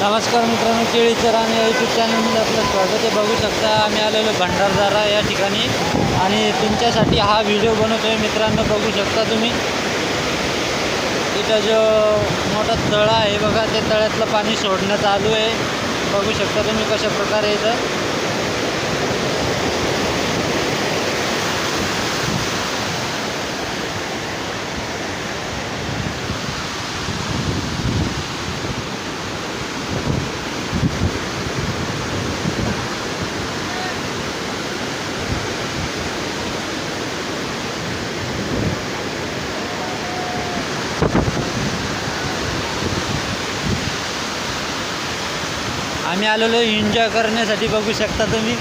नमस्कार मित्रांनो केळीचं रान या यूट्यूब चॅनलमध्ये आपलं स्वागत आहे. बघू शकता आम्ही आलेलो भंडारदारा या ठिकाणी. आणि तुमच्यासाठी हा व्हिडिओ बनवतो आहे मित्रांनो बघू शकता तुम्ही. इथं जो मोठा तळा आहे बघा त्या तळ्यातलं पाणी सोडणं चालू आहे. बघू शकता तुम्ही कशा प्रकारे इथं आम्ही आलेलो एन्जॉय करण्यासाठी बघू शकता तुम्ही.